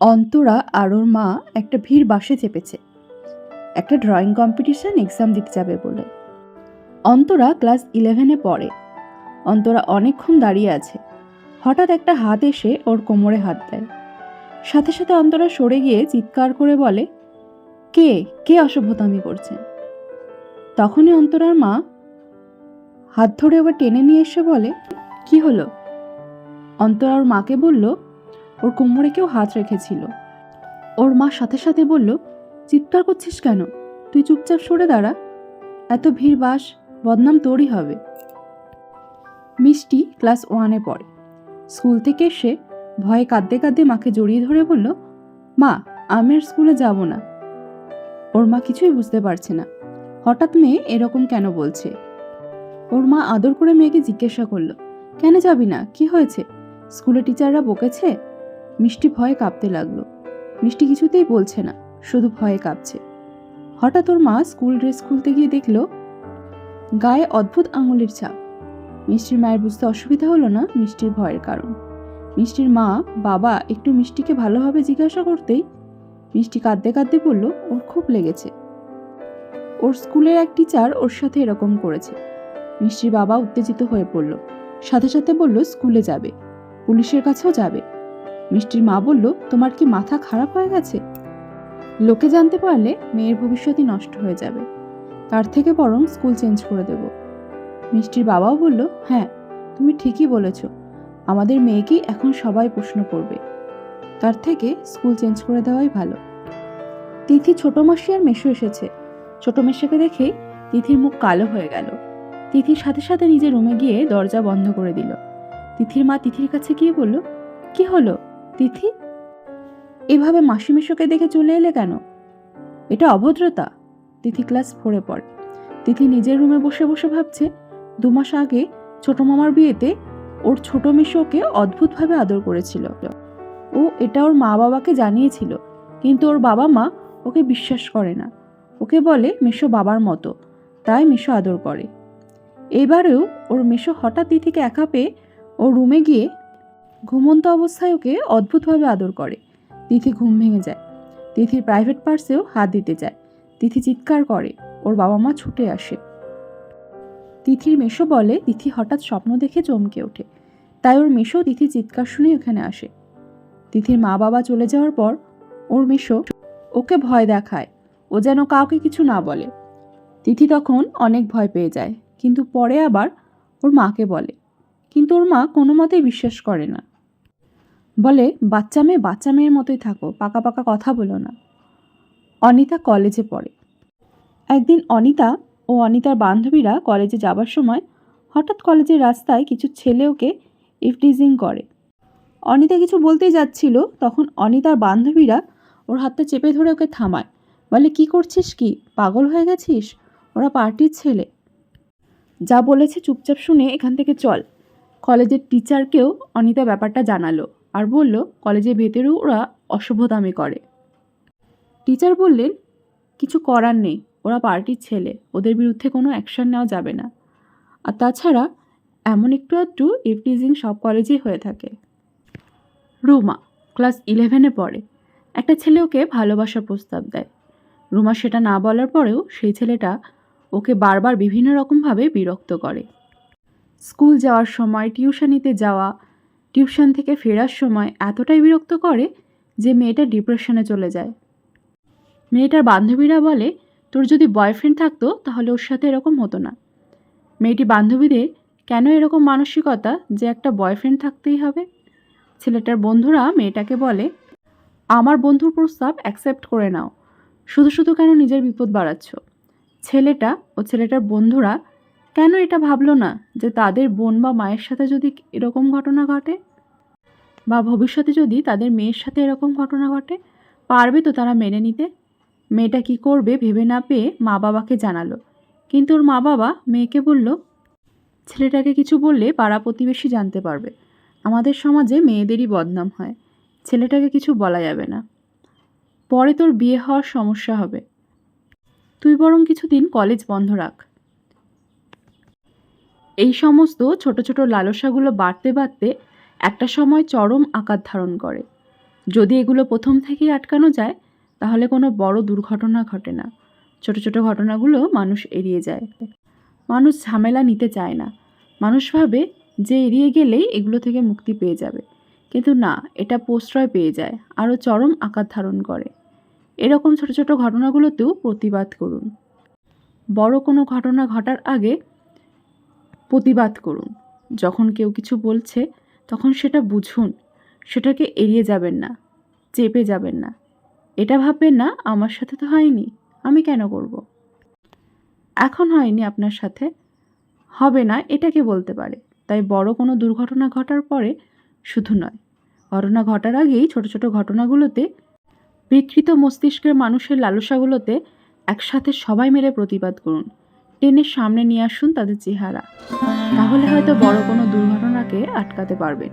অন্তরা আর ওর মা একটা ভিড় বাসে চেপেছে। একটা ড্রয়িং কম্পিটিশন এক্সাম দিতে যাবে বলে। অন্তরা ক্লাস ইলেভেনে পড়ে। অন্তরা অনেকক্ষণ দাঁড়িয়ে আছে। হঠাৎ একটা হাত এসে ওর কোমরে হাত দেয়। সাথে সাথে অন্তরা সরে গিয়ে চিৎকার করে বলে, কে? কে অসভ্যতামি করছেন তখনই অন্তরার মা হাত ধরে ওকে টেনে নিয়ে এসে বলে, কি হলো? অন্তরা ওর মাকে বলল ওর কোমরে কেউ হাত রেখেছিল। ওর মা সাথে সাথে বলল, চিৎকার করছিস কেন? তুই চুপচাপ সরে দাঁড়া। এত ভিড় বাস, বদনাম তোরই হবে। মিষ্টি ক্লাস ওয়ানে পড়ে। স্কুল থেকে এসে ভয়ে কাঁদতে কাঁদতে মাকে জড়িয়ে ধরে বলল, মা, আমি আর স্কুলে যাব না। ওর মা কিছুই বুঝতে পারছে না। হঠাৎ মেয়ে এরকম কেন বলছে? ওর মা আদর করে মেয়েকে জিজ্ঞাসা করল, কেন যাবি না? কি হয়েছে? স্কুলে টিচাররা বকেছে? মিষ্টি ভয়ে কাঁপতে লাগল। মিষ্টি কিছুতেই বলছে না, শুধু ভয়ে কাঁপছে। হঠাৎ ওর মা স্কুল ড্রেস খুলতে গিয়ে দেখল, গায়ে অদ্ভুত আঙুলের ছাপ। মিষ্টির মায়ের বুঝতে অসুবিধা হলো না মিষ্টির ভয়ের কারণ। মিষ্টির মা, বাবা একটু মিষ্টিকে ভালোভাবে জিজ্ঞাসা করতেই মিষ্টি কাঁদতে কাঁদতে বলল, ওর খুব লেগেছে। ওর স্কুলের এক টিচার ওর সাথে এরকম করেছে। মিষ্টির বাবা উত্তেজিত হয়ে পড়ল। সাথে সাথে বলল, স্কুলে যাবে। পুলিশের কাছেও যাবে। মিষ্টির মা বলল, তোমার কি মাথা খারাপ হয়ে গেছে? লোকে জানতে পারলে মেয়ের ভবিষ্যৎই নষ্ট হয়ে যাবে। তার থেকে বরং স্কুল চেঞ্জ করে দেব। মিষ্টির বাবাও বলল হ্যাঁ তুমি ঠিকই বলেছ। আমাদের মেয়েকেই এখন সবাই প্রশ্ন করবে। তার থেকে স্কুল চেঞ্জ করে দেওয়াই ভালো। তিথি ছোট মাসি আর মেশো এসেছে। ছোট মেশোকে দেখে তিথির মুখ কালো হয়ে গেল। তিথির সাথে সাথে নিজের রুমে গিয়ে দরজা বন্ধ করে দিল। তিথির মা তিথির কাছে গিয়ে বলল, কি হলো? তিথি? এভাবে মাসি মেশোকে দেখে চলে এলে কেন? এটা অভদ্রতা। তিথি ক্লাস ফোরে পড়ে। তিথি নিজের রুমে বসে বসে ভাবছে, দু মাস আগে ছোট মামার বিয়েতে ওর ছোট মেশোকে অদ্ভুতভাবে আদর করেছিল। ও এটা ওর মা বাবাকে জানিয়েছিল, কিন্তু ওর বাবা মা ওকে বিশ্বাস করে না। ওকে বলে মেশো বাবার মতো, তাই মেশো আদর করে। এবারেও ওর মেশো হঠাৎ তিথিকে একা পেয়ে ওর রুমে গিয়ে ঘুমন্ত অবস্থায় ওকে অদ্ভুতভাবে আদর করে। তিথি ঘুম ভেঙে যায়। তিথির প্রাইভেট পার্সেও হাত দিতে যায়। তিথি চিৎকার করে, ওর বাবা মা ছুটে আসে। তিথির মেশো বলে, তিথি হঠাৎ স্বপ্ন দেখে চমকে ওঠে। তাই ওর মেশো তিথি চিৎকার শুনে ওখানে আসে। তিথির মা বাবা চলে যাওয়ার পর, ওর মেশো ওকে ভয় দেখায়। ও যেন কাউকে কিছু না বলে। তিথি তখন অনেক ভয় পেয়ে যায়, কিন্তু পরে আবার ওর মাকে বলে। কিন্তু ওর মা কোনো মতেই বিশ্বাস করে না। বলে, বাচ্চা মেয়ে বাচ্চা মেয়ের মতোই থাকো, পাকা পাকা কথা বলো না। অনিতা কলেজে পড়ে। একদিন অনিতা ও অনিতার বান্ধবীরা কলেজে যাবার সময় হঠাৎ কলেজের রাস্তায় কিছু ছেলে ওকে ইফটিজিং করে। অনিতা কিছু বলতেই যাচ্ছিল, তখন অনিতার বান্ধবীরা ওর হাতটা চেপে ধরে ওকে থামায়। বলে, কি করছিস কি? পাগল হয়ে গেছিস? ওরা পার্টির ছেলে। যা বলেছে চুপচাপ শুনে এখান থেকে চল। কলেজের টিচারকেও অনিতা ব্যাপারটা জানালো আর বলল, কলেজের ভেতরেও ওরা অসভ্যতামি করে। টিচার বললেন, কিছু করার নেই, ওরা পার্টির ছেলে, ওদের বিরুদ্ধে কোনো অ্যাকশন নেওয়া যাবে না। আর তাছাড়া এমন একটু একটু ইফটিজিং সব কলেজেই হয়ে থাকে। রুমা ক্লাস ইলেভেনে পড়ে। একটা ছেলে ওকে ভালোবাসার প্রস্তাব দেয়। রুমা সেটা না বলার পরেও সেই ছেলেটা ওকে বারবার বিভিন্ন রকমভাবে বিরক্ত করে। স্কুল যাওয়ার সময়, টিউশনিতে যাওয়া, টিউশন থেকে ফেরার সময় এতটাই বিরক্ত করে যে মেয়েটা ডিপ্রেশনে চলে যায়। মেয়েটার বান্ধবীরা বলে, তোর যদি বয়ফ্রেন্ড থাকতো, তাহলে ওর সাথে এরকম হতো না। মেয়েটি বান্ধবীদের, কেন এরকম মানসিকতা যে একটা বয়ফ্রেন্ড থাকতেই হবে? ছেলেটার বন্ধুরা মেয়েটাকে বলে, আমার বন্ধুর প্রস্তাব অ্যাকসেপ্ট করে নাও। শুধু শুধু কেন নিজের বিপদ বাড়াচ্ছ? ছেলেটা ও ছেলেটার বন্ধুরা কেন এটা ভাবলো না যে তাদের বোন বা মায়ের সাথে যদি এরকম ঘটনা ঘটে? বা ভবিষ্যতে যদি তাদের মেয়ের সাথে এরকম ঘটনা ঘটে, পারবে তো তারা মেনে নিতে? মেয়েটা কি করবে ভেবে না পেয়ে মা বাবাকে জানালো। কিন্তু ওর মা বাবা মেয়েকে বলল, ছেলেটাকে কিছু বললে পাড়া প্রতিবেশী জানতে পারবে। আমাদের সমাজে মেয়েদেরই বদনাম হয়। ছেলেটাকে কিছু বলা যাবে না। পরে তোর বিয়ে হওয়ার সমস্যা হবে। তুই বরং কিছুদিন কলেজ বন্ধ রাখ। এই সমস্ত ছোট ছোট লালসাগুলো বাড়তে বাড়তে একটা সময় চরম আকার ধারণ করে। যদি এগুলো প্রথম থেকেই আটকানো যায়, তাহলে কোনো বড় দুর্ঘটনা ঘটে না। ছোট ছোট ঘটনাগুলো মানুষ এড়িয়ে যায়। মানুষ ঝামেলা নিতে চায় না। মানুষ ভাবে যে এড়িয়ে গেলেই এগুলো থেকে মুক্তি পেয়ে যাবে। কিন্তু না, এটা প্রশ্রয় পেয়ে যায়, আরও চরম আকার ধারণ করে। এরকম ছোট ছোট ঘটনাগুলোতেও প্রতিবাদ করুন। বড় কোনো ঘটনা ঘটার আগে প্রতিবাদ করুন। যখন কেউ কিছু বলছে, তখন সেটা বুঝুন। সেটাকে এড়িয়ে যাবেন না, চেপে যাবেন না। এটা ভাববেন না, আমার সাথে তো হয়নি, আমি কেন করব। এখন হয়নি আপনার সাথে। হবে না এটাকে বলতে পারে? তাই বড় কোনো দুর্ঘটনা ঘটার পরে শুধু নয়, ঘটনা ঘটার আগেই ছোট ছোট ঘটনাগুলোতে, বিকৃত মস্তিষ্কের মানুষের লালসাগুলোতে একসাথে সবাই মিলে প্রতিবাদ করুন। টেনের সামনে নিয়ে আসুন তাদের চেহারা। তাহলে হয়তো বড় কোনো দুর্ঘটনাকে আটকাতে পারবেন।